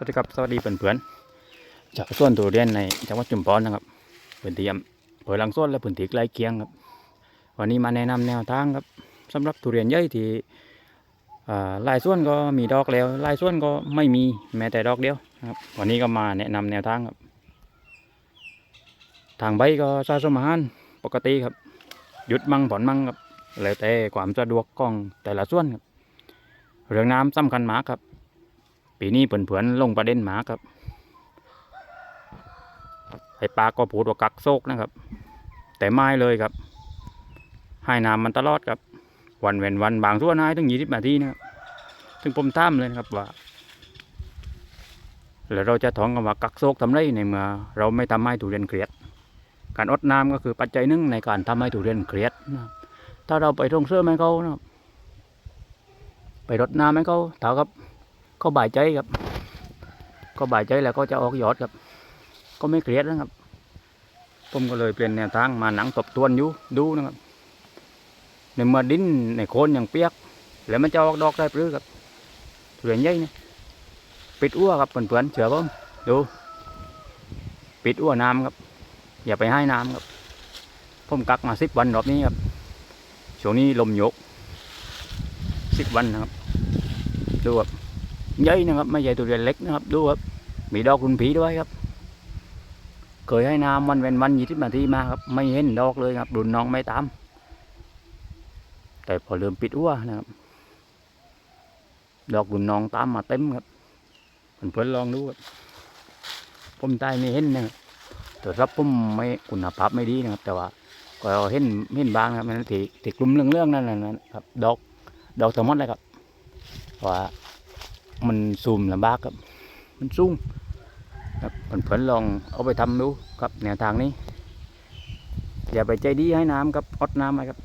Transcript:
สวัสดีครับสวัสดีเพื่อนๆจากสวนทุเรียนในจังหวัดชุมพรนะครับพื้นที่อำเภอหลังสวนและพื้นที่ใกล้เคียงครับวันนี้มาแนะนำแนวทางครับสำหรับทุเรียนใหญ่ที่หลายส่วนก็มีดอกแล้วหลายส่วนก็ไม่มีแม้แต่ดอกเดียวครับวันนี้ก็มาแนะนำแนวทางครับ ทางใบก็สะสมอาหารปกติครับหยุดมั่งผ่อนมั่งครับแล้วแต่ความสะดวกของแต่ละส่วนครับเรื่องน้ำสำคัญมากครับ ปีนี้เพื่อนๆลงประเด็นหมาครับไอปลาก็พูดว่ากักโซกนะครับ แต่ไม่เลยครับ ให้น้ำมันตลอดครับ วันเว้นวันบางส่วนให้ถึงยี่สิบนาทีนะครับซึ่งผมตามเลยนะครับว่าแล้วเราจะท้องกันว่ากักโซกทำไรในเมื่อเราไม่ทำให้ทุเรียนเครียด การอดน้ำก็คือปัจจัยหนึ่งในการทำให้ทุเรียนเครียดนะถ้าเราไปท่องเสื้อให้เขานะครับไปรดน้ำให้เขาเท่ากับ ก็บ่ายใจครับ ก็บ่ายใจแล้วก็จะออกยอดครับ ก็ไม่เครียดนะครับ ผมก็เลยเปลี่ยนแนวทางมาหนังตบตวนอยู่ดูนะครับ ในเมื่อดินในโคนอยังเปียก แล้วมันจะออกดอกได้ปรือครับทุเรียนใหญ่เนี่ยปิดอ้วครับเพื่อนๆเชื่อผมดู ปิดอ้วน้ำครับ อย่าไปให้น้ำครับ ผมกักมาสิบวันรอบนี้ครับช่วงนี้ลมโยกสิบวันนะครับดูครับ ใหญ่นะครับ ไม่ใช่ทุเรียนเล็กนะครับ ดูครับ มีดอกคุณผีด้วยครับ เคยให้น้ำวันเว้นวันยี่สิบนาทีมาครับ ไม่เห็นดอกเลยครับรุนน้องไม่ตาม แต่พอเริ่มปิดอ้วนะครับ ดอกรุนน้องตามมาเต็มครับเพื่อนลองดูครับผมตายไม่เห็นนะครับแต่รับผมไม่คุณภาพไม่ดีนะครับ แต่ว่าก็เห็นเห็นบางนะครับนั่นที่ที่กลุ่มเรื่องๆนั่นนะครับ ดอก ดอกทั้งหมดเลยครับว่า มันซูมลำบากครับ มันสูงครับเพื่อนๆลองเอาไปทำดูครับแนวทางนี้ อย่าไปใจดีให้น้ำครับอดน้ำไว้ครับ